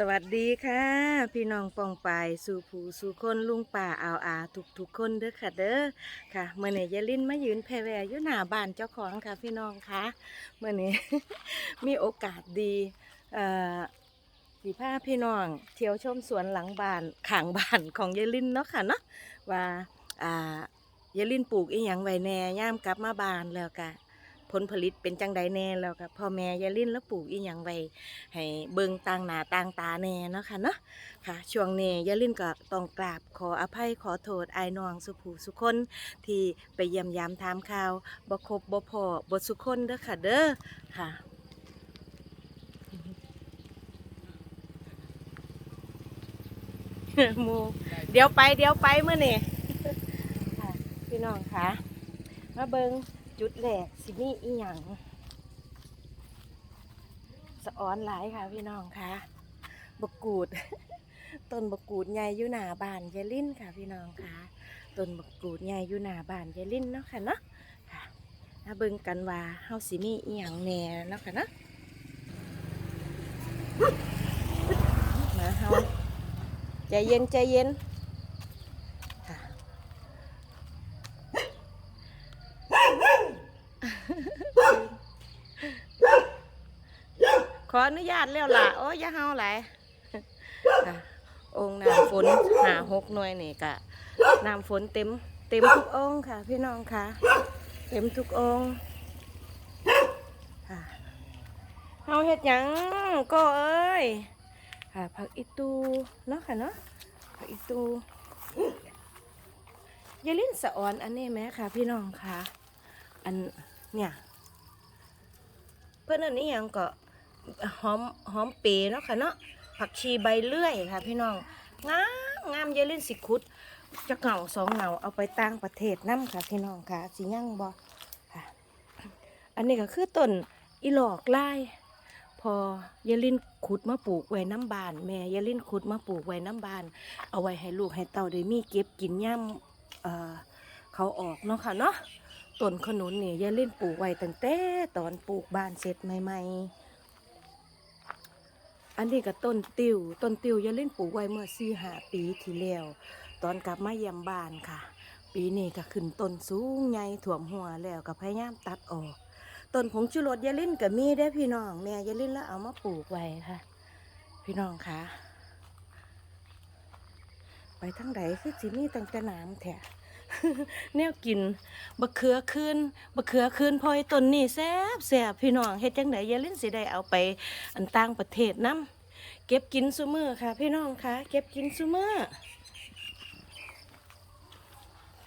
สวัสดีค่ะ พี่น้องปองปายสู่ผู้สู่คนลุงป่าอาวอาทุกทุกคนเด้อค่ะเด้อค่ะเมื่อนี้ยายลินมายืนแพรแวอยู่หน้าบ้านเจ้าของค่ะ พี่น้องค่ะเมื่อนี้ มีโอกาสดีเอ่อสีผ้าพี่น้องเที่ยวชมสวนหลังบ้านขางบ้านของยายลินเนาะค่ะเนาะว่าอ่ายายลินปลูกอีหยังไว้แน่ย่ามกลับมาบ้านแล้วกะ ผลผลิตเป็นจังใดแน่แล้วกับพ่อแม่ยายลินแล้วปลูกอีหยังไว้ให้เบิ่งต่างหน้าต่างตาแน่เนาะค่ะเนาะค่ะ ช่วงนี้ยาลืมก็ต้องกราบขออภัยขอโทษอายน้องสุภูสุคนที่ไปเยี่ยมยามถามข่าวบ่ครบบ่พอบ่สุคนเด้อค่ะเด้อค่ะมูเดี๋ยวไปเดี๋ยวไปเมื่อนี่พี่น้องค่ะมาเบิง จุดแรกสิมีอีหยังสะอ้อนหลายค่ะพี่น้องค่ะบกูด ต้นบกูดใหญ่อยู่หน้าบ้านยายลิ้นค่ะพี่น้องค่ะต้นบกกูดใหญ่อยู่หน้าบ้านยายลิ้นเนาะค่ะเนาะค่ะมาเบิ่งกันว่าเฮาสิมีอีหยังแหน่เนาะค่ะเนาะมาเฮาใจเย็นใจเย็นค่ะ ขออนุญาตแล้วล่ะโอ้ยอย่าเฮาไหลายองค์น้ำฝนหาหกหน่วยนี่กะน้ำฝนเต็ม เต็มทุกองค่ะ พี่น้องค่ะ เต็มทุกองเฮาเฮ็ดหยังก็เอ้ยค่ะผักอีตูเนาะค่ะเนาะผักอีตูอยาลิ้นสะออนอันนี้ไหมค่ะ พี่น้องค่ะ อันเนี่ยเพื่อนอันนี้ยังก็ หอมหอมเปรเนาะค่ะเนาะผักชีใบเลื่อยค่ะ พี่น้องงามงามเยลินสิคุดจะเหงาสองเหงาเอาไปต่างประเทศน้ำค่ะพี่น้องค่ะสิยั่งบ่ค่ะ อันนี้ก็คือต้นอีหลอกไล่พอยายลินขุดมาปลูกไว้น้ำบาน แม่ยายลินขุดมาปลูกไว้น้ำบาน เอาไว้ให้ลูกให้เต่าได้มีเก็บกินย่ำเเขาออกเนาะค่ะเนาะต้นขนุนเนี่ยายลินปลูกไว้ตั้งแต่ตอนปลูกบานเสร็จใหม่ ๆ อันนี้ก็ต้นติวต้นติวยายลินปลูกไว้เมื่อสี่หาปีที่แล้วตอนกลับมาเยี่ยมบ้านค่ะ ปีนี้ก็ขึ้นต้นสูงใหญ่ถ่วมหัวแล้วก็พยายามตัดออกต้นผงชูรสยายลินก็มีได้พี่น้องแม่ยายลินแล้วเอามาปลูกไว้ค่ะ พี่น้องค่ะ ไปทั้งใดคือสิมีตั้งแต่น้ำแท้ แนวกินบะเขือคืนบะเขือคืนพอยต้นนี่แซ่บแซ่บพี่น้องเฮ็ดจังไดยาลินสิได้เอาไปอันต่างประเทศนํเก็บกินซุมือค่ะ พี่น้องค่ะ เก็บกินซุมือ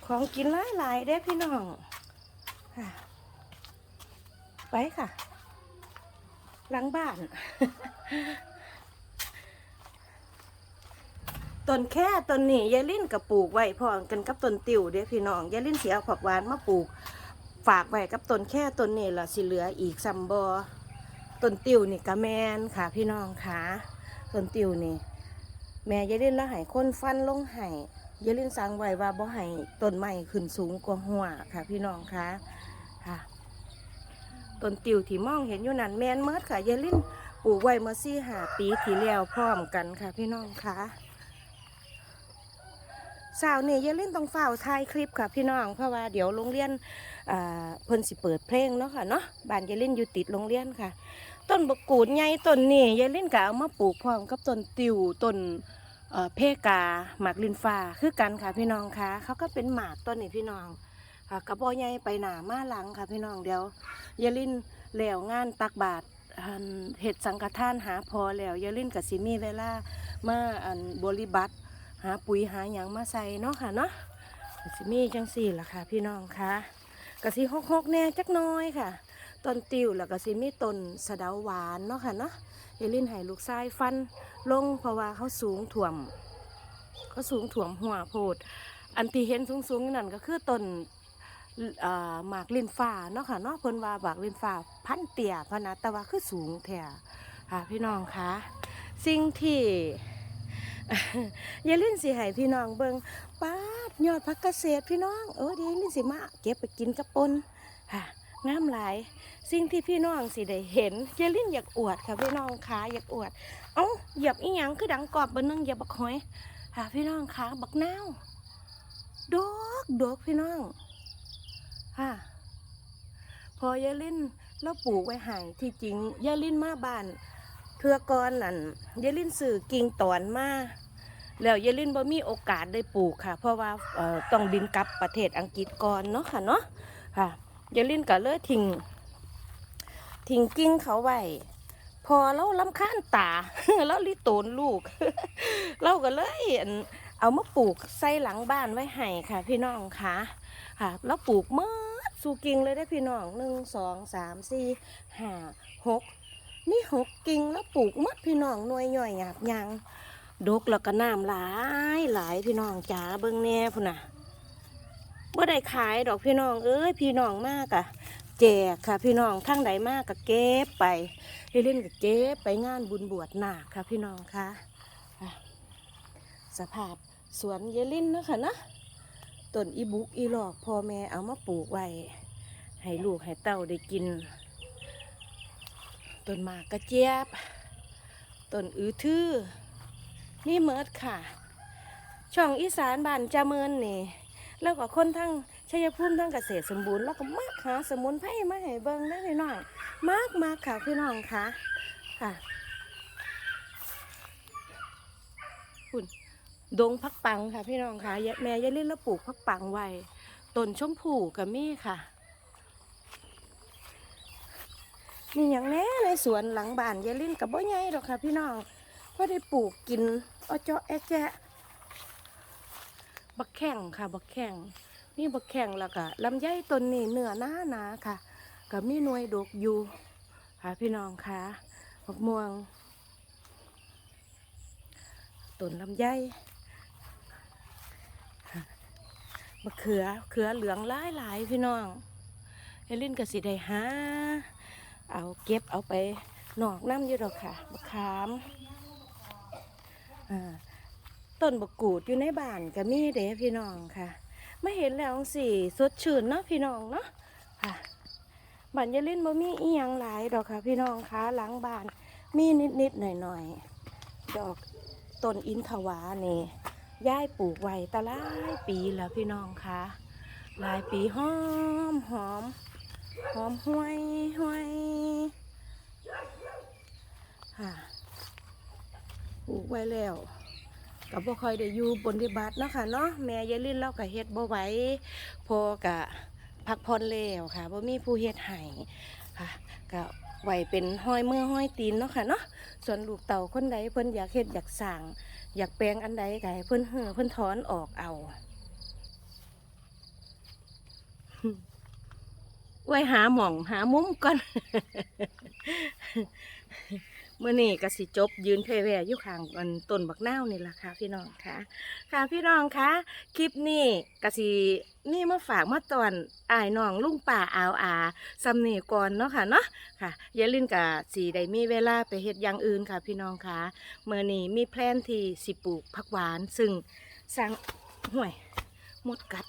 ของกินหลายหลายๆเด้พี่น้องค่ะ ไปค่ะ หลังบ้าน ต้นแค่ต้นนี้ยายลิ้นกับปลูกไว้พร้อมกันกับต้นติวเด้อพี่น้องยายลิ้นเสียผักหวานมาปลูก ฝากไว้กับต้นแค่ต้นนี้ละสิเหลืออีกซัมบอต้นติวนี่กะแมนค่ะ พี่น้องค่ะต้นติวนี่ แม่ยายลิ้นละใหายคนฟันลงใหายยายลิ้นสั่งไว้ว่าบ่ให้ต้นไม้ขึ้นสูงกว่าหัวค่ะ พี่น้องค่ะค่ะต้นติวที่มองเห็นอยู่นั่นแมนเมิดค่ะยายลิ้นปลูกไว้เมื่อสี่หาปีที่แล้วพร้อมกันค่ะ พี่น้องค่ะ สาวเนี่อย่าเล่นต้องฝ้าวถ่ายคลิปค่ะพี่น้อง เพราะว่าเดี๋ยวโรงเรียนอ่าเพิ่นสิเปิดเพลงเนาะค่ะเนาะบ้านยายเล่นอยู่ติดโรงเรียนค่ะ ต้นบกูดใหญ่ต้นนี่ยายเล่นก็เอามาปลูกพร้อมกับต้นติวต้นเอ่อเพกาหมากลินฟ้าคือกันค่ะพี่น้องค่ะ เขาก็เป็นหมากต้นนี่พี่น้องกระบอกใหญ่ไปหนามาหลังค่ะพี่น้องเดี๋ยวยายลินแล้วงานตักบาตรเห็ดสังฆทานหาพอแล้วยายลินกับสิมีเวลามาอันบริบัติ หาปุ๋ยหาหยังมาใส่เนาะค่ะเนาะก็สิมีจังสี่ล่ะค่ะ พี่น้องค่ะกะสิฮกฮกๆแน่จักน้อยค่ะต้นติวแล้วก็สิมีต้นสะเดาหวานเนาะค่ะเนาะเอลินให้ลูกชายฟันลงเพราะว่าเขาสูงถ่วมเขาสูงถ่วมหัวโพด อันที่เห็นสูงๆนั่นก็คือต้นหมากลินฟ้าเนาะค่ะเนาะเพิ่นว่าหมากลินฟ้าพันเตี่ยพนะแต่ว่าคือสูงแท้ค่ะพี่น้องคะสิ่งที่ อย่าลืมสิให้พี่น้องเบิงป้าดยอดพักเกษตรพี่น้องเออเดี๋ยวลืมสิมาเก็บไปกินกับปนค่ะงามหลาย สิ่งที่พี่น้องสิได้เห็นเยลินอยากอวดค่ะพี่น้องขาอยากอวด เอ้าเหยียบอีหยังคือดังกรอบบนนึงเหยียบบักหอยค่ะพี่น้องขาบักนาวดอกดอกพี่น้องค่ะพอยายลินเราปลูกไว้ใหายที่จริงยายลินมาบ้าน เทือกอนนั่นยายลินสื่อกิ่งตอนมาแล้วยายลินบ่มีโอกาสได้ปลูกค่ะ เพราะว่าต้องบินกลับประเทศอังกฤษก่อนเนาะค่ะเนาะค่ะยายลินก็เลยทิ้งทิ้งกิ่งเขาไว้พอเราลำค้าญตาเราลิโตนลูก เราก็เลยเอามาปลูกใส่หลังบ้านไว้ให้ค่ะ พี่น้องค่ะค่ะแล้วปลูกเมื่อสูกิ่งเลยได้พี่น้องหนึ่งสองสามสี่ห้าหก มีหกกิ่งแล้วปลูกมัดพี่น้องหน่วยย่อยหยาบยางดกแล้วก็น้ำหลายหลายพี่น้องจ๋าเบิ่งแน่พุ่นน่ะบ่ได้ขายดอกพี่น้องเอ้ยพี่น้องมากอะแจกค่ะ พี่น้องทั้งใดมากก็เก็บไปเล่นก็เก็บไปงานบุญบวชหนักค่ะ พี่น้องค่ะอะสภาพสวนเยลินเนาะคะนะต้นอีบุกอีหลอกพ่อแม่เอามาปลูกไว้ให้ลูกให้เต้าได้กิน ต้นหมากกระเจี๊ยบต้นอือทื่อนี่เมิดค่ะ ช่องอีสานบ้านจาเมินนี่ แล้วก็คนทั้งชัยภูมิทั้งเกษตรสมบูรณ์แล้วก็มากหาสมุนไพรมาให้เบิ่งได้พี่น้องมากมากค่ะพี่น้องค่ะค่ะคุณดงพักปังค่ะพี่น้องค่ะแม่ยายเล่นแล้วปลูกพักปังไว้ต้นชมพู่กับมี่ค่ะ มีอย่างแน่ในสวนหลังบ้านยายลินกับบ่ใหญ่หรอกค่ะ พี่น้องเพราะได้ปลูกกินอ้อเจาะแอะแจะบักแข่งค่ะ บักแข่งนี่บักแข่งแล้วก็ลำไยต้นนี้เนื้อหน้าหนาค่ะกับมีหน่วยดกอยู่ค่ะพี่น้องค่ะบักม่วงต้นลำไยค่ะบักเขือเขือเหลืองหลายหลายพี่น้องยายลินก็สิได้หา เอาเก็บเอาไปนอกน้ำอยู่ดอกค่ะบักขามอ่าต้นบกกูดอยู่ในบ้านก็มีเด้พี่น้องค่ะไม่เห็นแล้วสิสดชื่นเนาะพี่น้องเนาะค่ะบ้านยาลินบ่มีอีหยังหลายดอกค่ะ พี่น้องค่ะหลังบ้านมีนิดๆหน่อยๆดอกต้นอินทวานี่ย้ายปลูกไว้แตะหลายปีแล้วพี่น้องค่ะหลายปีหอมหอมหอมห้วยห้วยค่ะปลูก ไว้แล้วกับบ่ค่อยได้อยู่บนดิบัตเนาะค่ะเนาะแม่ยายลินเล่ากับเฮ็ดบ่ไหวพอกะพักผ่อนแล้วค่ะบ่มีผู้เฮ็ดให้ค่ะก็ไวเป็นห้อยมือห้อยตีนเนาะค่ะเนาะส่วนลูกเต่าคนใดเพิ่นอยากเฮ็ดอยากสั่งอยากแปลงอันใดก็ให้เพิ่นเหือเพิ่นถอนออกเอาไว้หาหม่องหามุมก่อน เมื่อนี้ก็สิจบยืนเพแวอยู่ข้างอันต้นบักนาวนี่แหละค่ะพี่น้องค่ะ ค่ะพี่น้องค่ะคลิปนี้กสินี่มาฝากมาตอนอายน้องลุงป่าอาวอาซำนีก่อนเนาะค่ะเนาะค่ะยายลินกับสีได้มีเวลาไปเฮ็ดอย่างอื่นค่ะ พี่น้องค่ะเมื่อนี้มีแพลนที่สิปลูกผักหวาน ซึ่งสร้างห่วยหมดกัด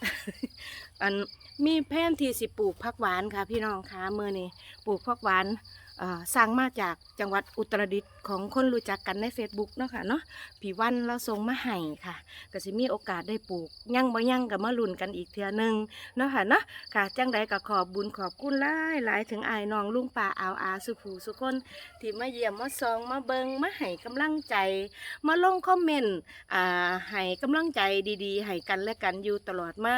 อันมีแผนที่สิปลูกผักหวานค่ะ พี่น้องค่ะเมื่อนี้ปลูกผักหวาน เอ่อสั่งมาจากจังหวัดอุตรดิตถ์ของคนรู้จักกันใน Facebook เนาะค่ะเนาะพี่วันเราส่งมาให้ค่ะก็สิมีโอกาสได้ปลูกยั่งบ่ยั่งก็มาลุ้นกันอีกเทื่อนึงเนาะค่ะเนาะค่ะจังใดก็ขอบบุญขอบคุณหลายหลายถึงอายน้องลุงป่าอาวอาสุภูสุคนที่มาเยี่ยมมาซองมาเบิงมาให้กำลังใจ มาลงคอมเมนต์อ่าให้กำลังใจดีๆให้กันและกันอยู่ตลอดมา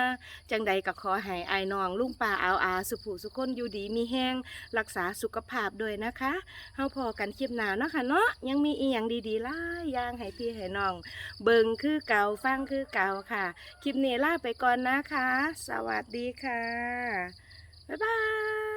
จังใดก็ขอให้อายน้องลุงป่าอาวอาสุภูสุคนอยู่ดีมีแห้งรักษาสุขภาพด้วยนะคะเฮาพอกันคลิปหน้าเนาะค่ะเนาะยังมีอีหยังดีๆหลายอย่างให้พี่ให้น้อง เบิงคือเก่าฟังคือเก่าค่ะ คลิปนี้ลาไปก่อนนะคะ สวัสดีค่ะ บ๊ายบาย